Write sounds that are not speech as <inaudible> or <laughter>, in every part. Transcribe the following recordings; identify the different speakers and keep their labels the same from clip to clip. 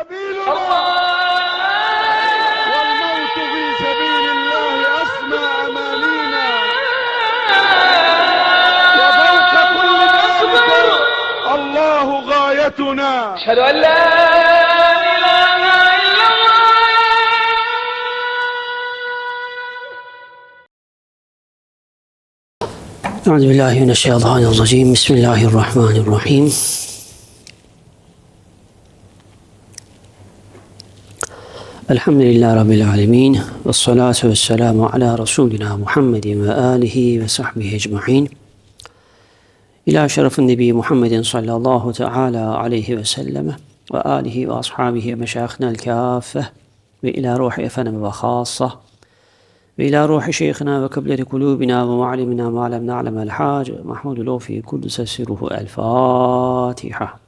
Speaker 1: سبيلنا. والموت في سبيل الله أسمى أمانينا. وفوق كل ذلك الله غايتنا.
Speaker 2: أشهد أن لا إله إلا الله!
Speaker 3: أعوذ بالله من الشيطان الرجيم. بسم الله الرحمن الرحيم. الحمد لله رب العالمين والصلاة والسلام على رسولنا محمد وآله وصحبه أجمعين إلى شرف النبي محمد صلى الله تعالى عليه وسلم وآله وأصحابه ومشايخنا الكافة وإلى روح أفنم وخاصة وإلى روح شيخنا وكبلة قلوبنا ومعلمنا ما لم نعلم الحاج محمود له في قدس سره الفاتحة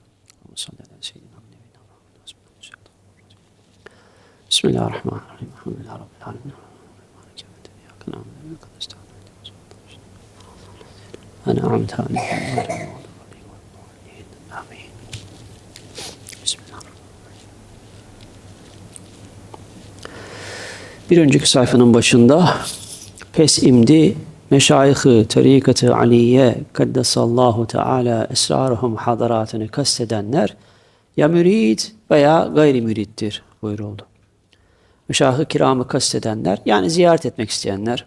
Speaker 3: عليهم غير المغضوب عليهم ولا الضالين آمين بسم الله الرحمن Bir önceki sayfanın başında pes imdi meşayihı tarikatı aliye kaddesallahu teala esrarahum hadaratını kastedenler ya mürid veya gayri mürittir buyuruldu. Meşayih-i kiramı kastedenler yani ziyaret etmek isteyenler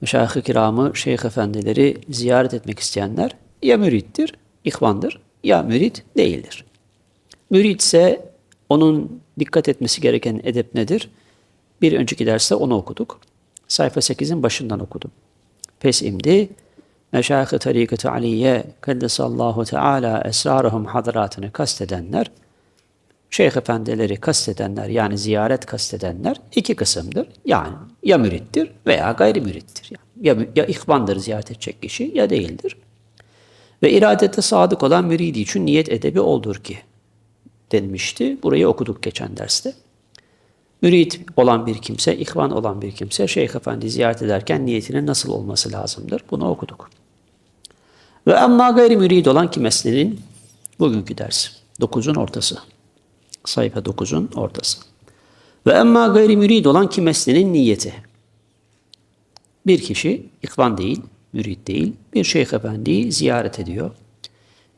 Speaker 3: Meşayih-i kiramı, şeyh efendileri ziyaret etmek isteyenler ya mürittir, ihvandır ya mürit değildir. Mürit ise onun dikkat etmesi gereken edep nedir? Bir önceki derste onu okuduk. Sayfa 8'in başından okudum. Pes imdi Meşayih-i Tarikatı Aliye Kaddesallahu Teala esrarahum hadratını kastedenler Şeyh efendileri kastedenler yani ziyaret kastedenler iki kısımdır. Yani ya mürittir veya gayri mürittir. Yani ya, ya ihvandır ziyaret edecek kişi ya değildir. Ve iradete sadık olan müridi için niyet edebi oldur ki denmişti. Burayı okuduk geçen derste. Mürit olan bir kimse, ihvan olan bir kimse Şeyh Efendi ziyaret ederken niyetinin nasıl olması lazımdır? Bunu okuduk. Ve amma gayri mürid olan kimesinin bugünkü ders. 9'un ortası. Sayfa 9'un ortası. Ve emma gayri mürid olan kimesinin niyeti. Bir kişi ihvan değil, mürid değil, bir şeyh efendiyi ziyaret ediyor.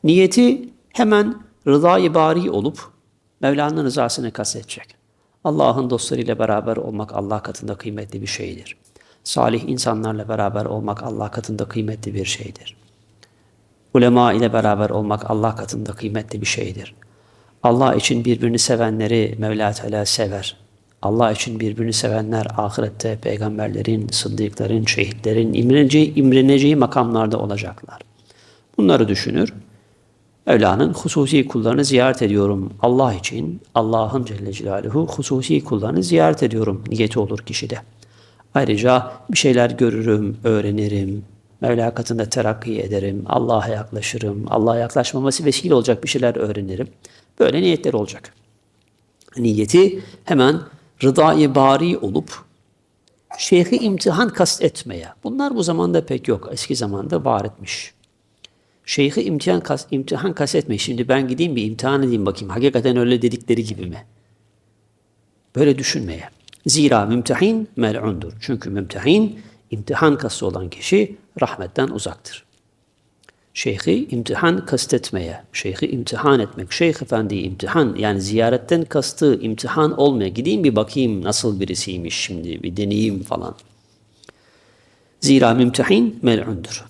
Speaker 3: Niyeti hemen rıza-i bari olup Mevla'nın rızasını kastetecek. Allah'ın dostlarıyla beraber olmak Allah katında kıymetli bir şeydir. Salih insanlarla beraber olmak Allah katında kıymetli bir şeydir. Ulema ile beraber olmak Allah katında kıymetli bir şeydir. Allah için birbirini sevenleri Mevla Teala sever. Allah için birbirini sevenler ahirette peygamberlerin, sıddıkların, şehitlerin imreneceği, imreneceği makamlarda olacaklar. Bunları düşünür. Mevla'nın hususi kullarını ziyaret ediyorum. Allah için, Allah'ın Celle Celaluhu hususi kullarını ziyaret ediyorum. Niyeti olur kişide. Ayrıca bir şeyler görürüm, öğrenirim. Mevla katında terakki ederim. Allah'a yaklaşırım. Allah'a yaklaşmaması vesile olacak bir şeyler öğrenirim. Böyle niyetler olacak. Niyeti hemen rıdai bari olup şeyhi imtihan kast etmeye. Bunlar bu zamanda pek yok. Eski zamanda var etmiş. Şeyhi imtihan, kas, imtihan kastetmeyin. Şimdi ben gideyim bir imtihan edeyim bakayım. Hakikaten öyle dedikleri gibi mi? Böyle düşünmeye. Zira mümtehin mel'undur. Çünkü mümtehin imtihan kastı olan kişi rahmetten uzaktır. Şeyhi imtihan kastetmeye, şeyhi imtihan etmek, şeyh efendiyi imtihan yani ziyaretten kastı imtihan olmaya gideyim bir bakayım nasıl birisiymiş şimdi bir deneyeyim falan. Zira mümtehin mel'undur.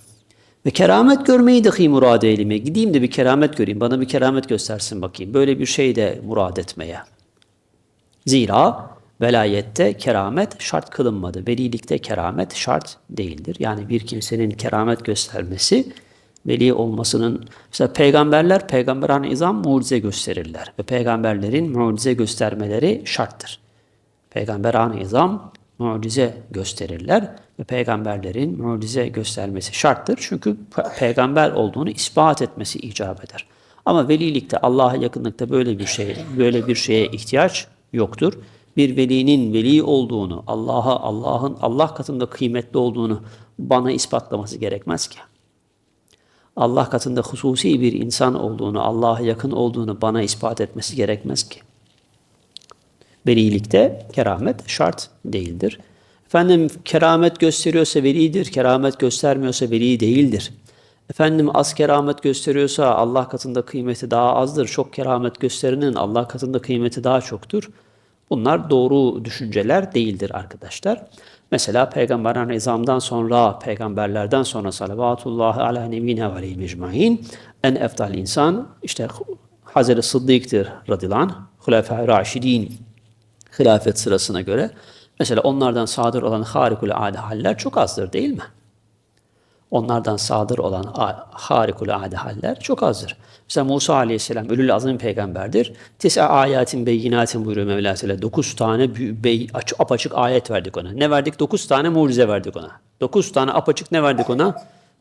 Speaker 3: Ve keramet görmeyi dahi murad eyleme. Gideyim de bir keramet göreyim. Bana bir keramet göstersin bakayım. Böyle bir şey de murad etmeye. Zira velayette keramet şart kılınmadı. Velilikte keramet şart değildir. Yani bir kimsenin keramet göstermesi veli olmasının mesela peygamberler peygamberane izam mucize gösterirler ve peygamberlerin mucize göstermeleri şarttır. Peygamberane izam mucize gösterirler ve peygamberlerin mucize göstermesi şarttır. Çünkü pe- peygamber olduğunu ispat etmesi icap eder. Ama velilikte Allah'a yakınlıkta böyle bir şey, böyle bir şeye ihtiyaç yoktur. Bir velinin veli olduğunu, Allah'a Allah'ın Allah katında kıymetli olduğunu bana ispatlaması gerekmez ki. Allah katında hususi bir insan olduğunu, Allah'a yakın olduğunu bana ispat etmesi gerekmez ki. Velilikte keramet şart değildir. Efendim keramet gösteriyorsa velidir, keramet göstermiyorsa veli değildir. Efendim az keramet gösteriyorsa Allah katında kıymeti daha azdır. Çok keramet gösterenin Allah katında kıymeti daha çoktur. Bunlar doğru düşünceler değildir arkadaşlar. Mesela Peygamber Aleyhisselam'dan sonra, peygamberlerden sonra salavatullahi ala nebine ve aleyhi mecmain en eftal insan işte Hazreti Sıddık'tır radıyallahu anh, Hulefai Raşidin hilafet sırasına göre. Mesela onlardan sadır olan harikulade haller çok azdır değil mi? Onlardan sadır olan harikulade haller çok azdır. Mesela Musa aleyhisselam ölül azim peygamberdir. Tisa ayetin beyinatin buyuruyor Mevla Teala. Dokuz tane bey, aç, apaçık ayet verdik ona. Ne verdik? Dokuz tane mucize verdik ona. Dokuz tane apaçık ne verdik ona?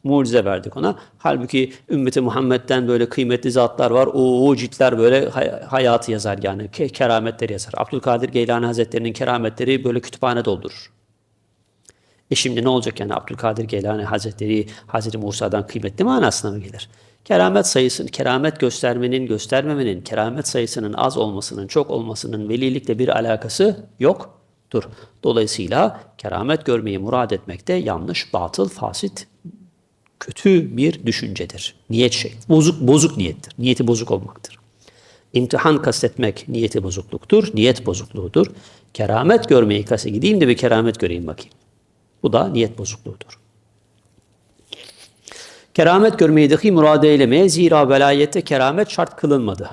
Speaker 3: Mucize verdik ona. Halbuki ümmeti Muhammed'den böyle kıymetli zatlar var. O, o ciltler böyle hay- hayatı yazar yani. Ke- kerametleri yazar. Abdülkadir Geylani Hazretleri'nin kerametleri böyle kütüphane doldurur. E şimdi ne olacak yani Abdülkadir Geylani Hazretleri Hazreti Musa'dan kıymetli manasına mı gelir? Keramet sayısını, keramet göstermenin, göstermemenin, keramet sayısının az olmasının, çok olmasının velilikle bir alakası yoktur. Dolayısıyla keramet görmeyi murad etmek de yanlış, batıl, fasit, kötü bir düşüncedir. Niyet şey, bozuk, bozuk niyettir. Niyeti bozuk olmaktır. İmtihan kastetmek niyeti bozukluktur, niyet bozukluğudur. Keramet görmeyi kase gideyim de bir keramet göreyim bakayım. Bu da niyet bozukluğudur. Keramet görmeyi dahi murad eylemeye zira velayette keramet şart kılınmadı.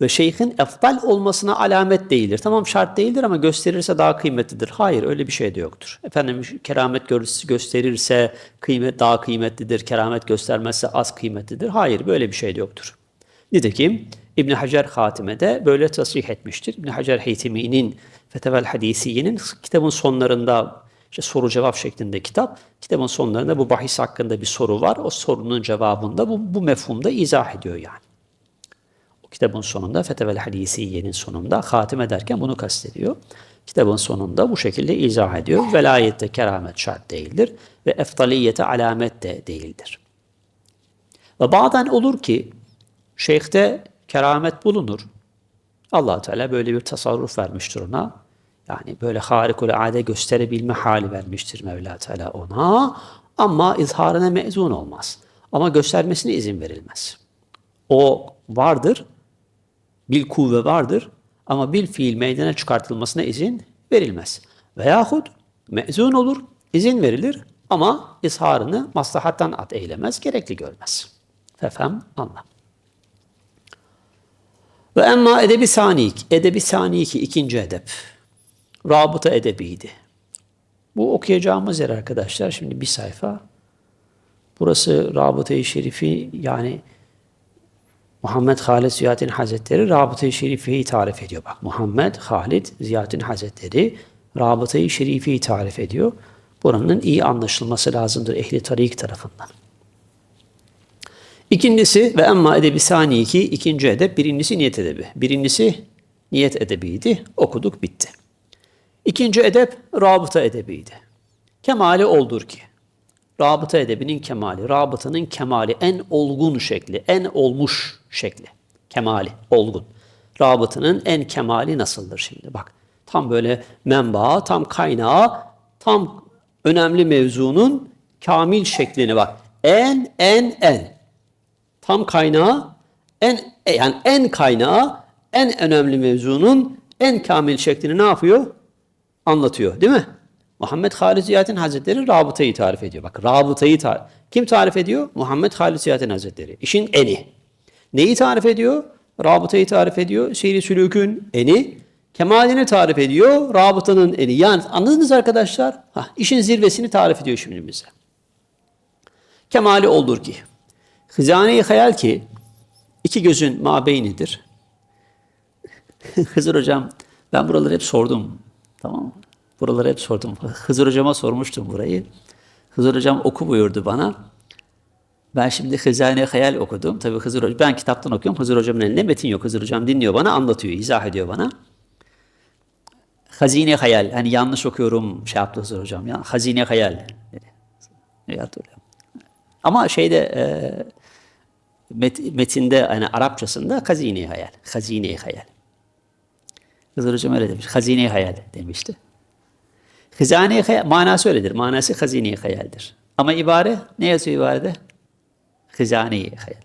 Speaker 3: Ve şeyhin eftal olmasına alamet değildir. Tamam şart değildir ama gösterirse daha kıymetlidir. Hayır öyle bir şey de yoktur. Efendim keramet gösterirse kıymet daha kıymetlidir. Keramet göstermezse az kıymetlidir. Hayır böyle bir şey de yoktur. Nitekim İbn Hacer Hatime'de böyle tasrih etmiştir. İbn Hacer Heytimi'nin Fetevel Hadisiye'nin kitabın sonlarında işte soru cevap şeklinde kitap. Kitabın sonlarında bu bahis hakkında bir soru var. O sorunun cevabında bu, bu mefhumda izah ediyor yani. O kitabın sonunda Fetevel Hadisiye'nin sonunda hatim ederken bunu kastediyor. Kitabın sonunda bu şekilde izah ediyor. Velayette keramet şart değildir ve eftaliyete alamet de değildir. Ve bazen olur ki şeyhte keramet bulunur. allah Teala böyle bir tasarruf vermiştir ona. Yani böyle harikulade gösterebilme hali vermiştir Mevla Teala ona. Ama izharına mezun olmaz. Ama göstermesine izin verilmez. O vardır, bil kuvve vardır ama bil fiil meydana çıkartılmasına izin verilmez. Veyahut mezun olur, izin verilir ama izharını maslahattan at eylemez, gerekli görmez. Fefem anla. Ve emma edebi sanik, edebi saniki ikinci edep. Rabıta edebiydi. Bu okuyacağımız yer arkadaşlar şimdi bir sayfa. Burası Rabıta-i Şerifi yani Muhammed Halid Ziyaddin Hazretleri Rabıta-i Şerife'yi tarif ediyor. Bak Muhammed Halid Ziyaddin Hazretleri Rabıta-i Şerife'yi tarif ediyor. Buranın iyi anlaşılması lazımdır ehli tarik tarafından. İkincisi ve emma edebi sani iki, ikinci edep, birincisi niyet edebi. Birincisi niyet edebiydi, okuduk bitti. İkinci edep rabıta edebiydi. Kemali oldur ki. Rabıta edebinin kemali, rabıtanın kemali, en olgun şekli, en olmuş şekli. Kemali, olgun. Rabıtanın en kemali nasıldır şimdi? Bak, tam böyle menba, tam kaynağı, tam önemli mevzunun kamil şeklini bak. En, en, en. Tam kaynağı, en, yani en kaynağı, en önemli mevzunun en kamil şeklini ne yapıyor? Anlatıyor değil mi? Muhammed Halid Ziyaddin Hazretleri rabıtayı tarif ediyor. Bak rabıtayı tarif Kim tarif ediyor? Muhammed Halid Ziyaddin Hazretleri. İşin eni. Neyi tarif ediyor? Rabıtayı tarif ediyor. Seyri sülükün eni. Kemalini tarif ediyor. Rabıtanın eni. Yani anladınız arkadaşlar? Hah, işin zirvesini tarif ediyor şimdi bize. Kemali olur ki. Hızane-i hayal ki iki gözün mabeynidir. <laughs> Hızır hocam ben buraları hep sordum. Tamam mı? Buraları hep sordum. Hızır hocama sormuştum burayı. Hızır hocam oku buyurdu bana. Ben şimdi Hızane Hayal okudum. Tabii Hızır hocam, ben kitaptan okuyorum. Hızır hocamın elinde metin yok. Hızır hocam dinliyor bana, anlatıyor, izah ediyor bana. Hazine Hayal. Hani yanlış okuyorum şey yaptı Hızır hocam. Ya, hazine Hayal. Ama şeyde e, met- metinde yani Arapçasında hazine hayal. Hazine hayal. Hızır Hocam öyle demiş. Hazine hayal demişti. Hizane hayal, manası öyledir. Manası hazine hayaldir. Ama ibare ne yazıyor ibarede? Hizane hayal.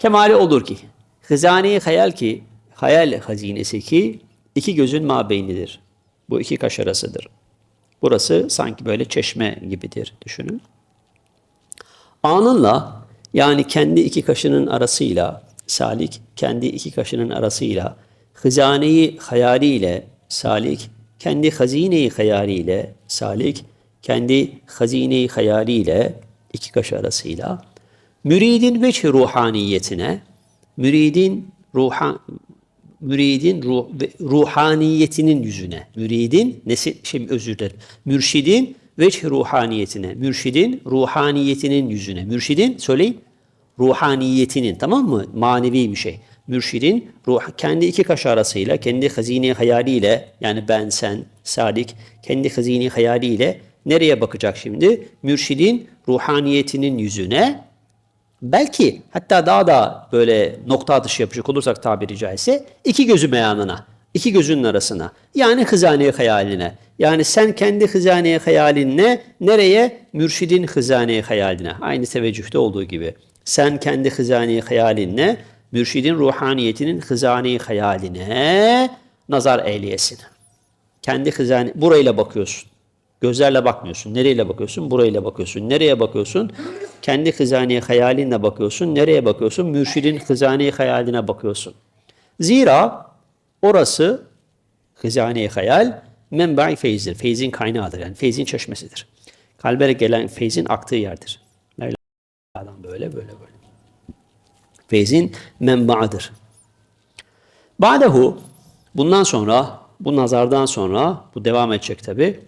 Speaker 3: Kemali olur ki, hizane hayal ki, hayal hazinesi ki iki gözün mabeynidir. Bu iki kaş arasıdır. Burası sanki böyle çeşme gibidir düşünün. Anınla yani kendi iki kaşının arasıyla salik kendi iki kaşının arasıyla hızaneyi hayaliyle salik kendi hazineyi hayaliyle salik kendi hazineyi hayaliyle iki kaş arasıyla müridin veçh ruhaniyetine müridin ruhan müridin ruh, ruhaniyetinin yüzüne, müridin nesi, şey özür dilerim, mürşidin veçh ruhaniyetine, mürşidin ruhaniyetinin yüzüne, mürşidin söyleyin, ruhaniyetinin tamam mı? Manevi bir şey. Mürşidin ruh, kendi iki kaş arasıyla, kendi hazine hayaliyle yani ben, sen, salik, kendi hazine hayaliyle nereye bakacak şimdi? Mürşidin ruhaniyetinin yüzüne Belki hatta daha da böyle nokta atışı yapacak olursak tabiri caizse iki gözü meyanına, iki gözünün arasına. Yani hızane hayaline. Yani sen kendi hızane hayalinle nereye? Mürşidin hızane hayaline. Aynı teveccühte olduğu gibi. Sen kendi hızane hayalinle mürşidin ruhaniyetinin hızane hayaline nazar eyleyesin. Kendi hızane, burayla bakıyorsun. Gözlerle bakmıyorsun. Nereyle bakıyorsun? Burayla bakıyorsun. Nereye bakıyorsun? Kendi hızani hayalinle bakıyorsun. Nereye bakıyorsun? Mürşidin hızani hayaline bakıyorsun. Zira orası hızani hayal menba'i feyizdir. Feyzin kaynağıdır. Yani feyzin çeşmesidir. Kalbe gelen feyzin aktığı yerdir. Böyle böyle böyle. Feyzin menbaadır. Ba'dehu bundan sonra bu nazardan sonra bu devam edecek tabi.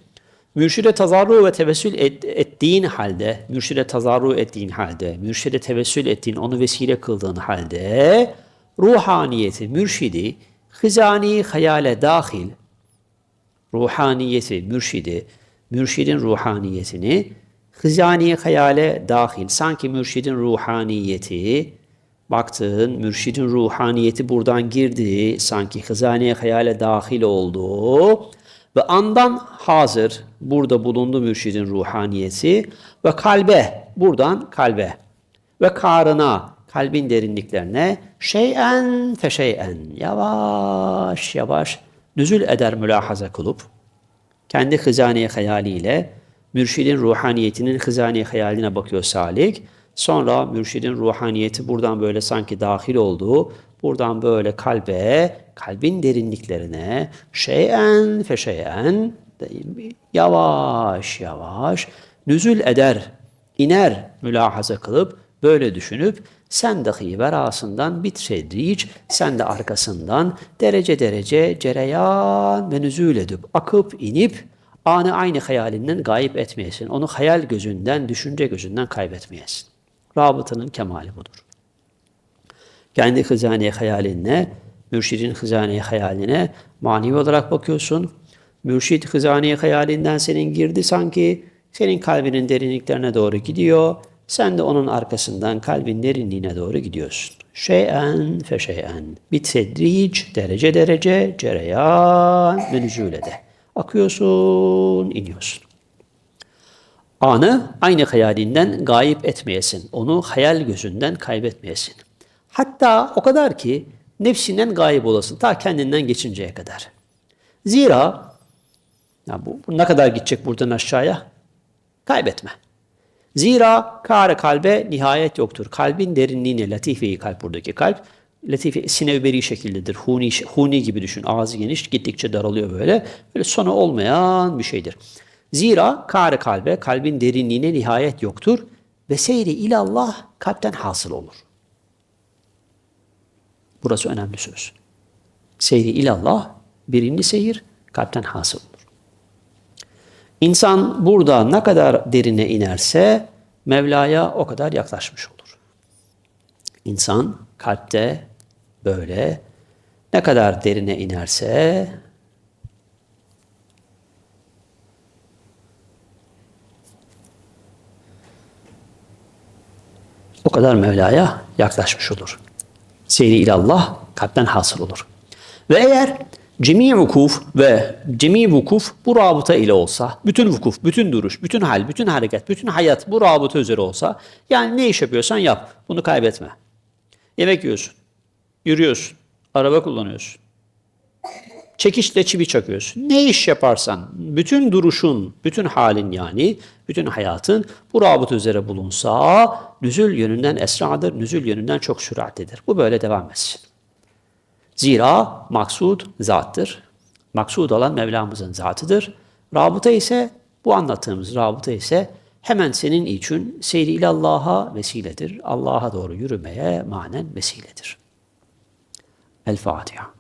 Speaker 3: Mürşide tazarru ve tevessül et, ettiğin halde, mürşide tazarru ettiğin halde, mürşide tevessül ettiğin, onu vesile kıldığın halde, ruhaniyeti, mürşidi, hızani hayale dahil, ruhaniyeti, mürşidi, mürşidin ruhaniyetini, hızani hayale dahil, sanki mürşidin ruhaniyeti, baktığın mürşidin ruhaniyeti buradan girdi, sanki hızani hayale dahil oldu, ve andan hazır burada bulundu mürşidin ruhaniyeti ve kalbe buradan kalbe ve karına kalbin derinliklerine şeyen feşeyen yavaş yavaş nüzül eder mülahaza kılıp kendi hızani hayaliyle mürşidin ruhaniyetinin hızani hayaline bakıyor Salik. Sonra mürşidin ruhaniyeti buradan böyle sanki dahil olduğu, buradan böyle kalbe, kalbin derinliklerine şeyen feşeyen yavaş yavaş nüzül eder, iner mülahaza kılıp böyle düşünüp sen dahi verasından bitredriç, sen de arkasından derece derece cereyan ve nüzül edip, akıp inip anı aynı hayalinden gayip etmeyesin. Onu hayal gözünden, düşünce gözünden kaybetmeyesin. Rabıtanın kemali budur. Kendi hızane hayalinle, mürşidin hızane hayaline manevi olarak bakıyorsun. Mürşid hızane hayalinden senin girdi sanki, senin kalbinin derinliklerine doğru gidiyor. Sen de onun arkasından kalbin derinliğine doğru gidiyorsun. Şeyen fe şeyen. Bitsedric, derece derece, cereyan ve de. Akıyorsun, iniyorsun. Anı aynı hayalinden gayip etmeyesin. Onu hayal gözünden kaybetmeyesin. Hatta o kadar ki nefsinden gayip olasın. Ta kendinden geçinceye kadar. Zira ya bu, bu ne kadar gidecek buradan aşağıya? Kaybetme. Zira kâre kalbe nihayet yoktur. Kalbin derinliğine, latife kalp buradaki kalp, latife sinevberi şekildedir. Huni, huni gibi düşün. Ağzı geniş, gittikçe daralıyor böyle. Böyle sonu olmayan bir şeydir. Zira kâre kalbe, kalbin derinliğine nihayet yoktur. Ve seyri ilallah kalpten hasıl olur. Burası önemli söz. Seyri ilallah, birinci seyir kalpten hasıl olur. İnsan burada ne kadar derine inerse Mevla'ya o kadar yaklaşmış olur. İnsan kalpte böyle ne kadar derine inerse o kadar Mevla'ya yaklaşmış olur. Seyri ilallah kalpten hasıl olur. Ve eğer cemi vukuf ve cemi vukuf bu rabıta ile olsa, bütün vukuf, bütün duruş, bütün hal, bütün hareket, bütün hayat bu rabıta üzere olsa, yani ne iş yapıyorsan yap, bunu kaybetme. Yemek yiyorsun, yürüyorsun, araba kullanıyorsun, çekişle çivi çakıyorsun. Ne iş yaparsan, bütün duruşun, bütün halin yani, bütün hayatın bu rabıta üzere bulunsa, nüzül yönünden esradır, nüzül yönünden çok süratlidir. Bu böyle devam etsin. Zira maksud zattır. Maksud olan Mevlamızın zatıdır. Rabıta ise, bu anlattığımız rabıta ise hemen senin için seyri ilallah'a vesiledir. Allah'a doğru yürümeye manen vesiledir. El Fatiha.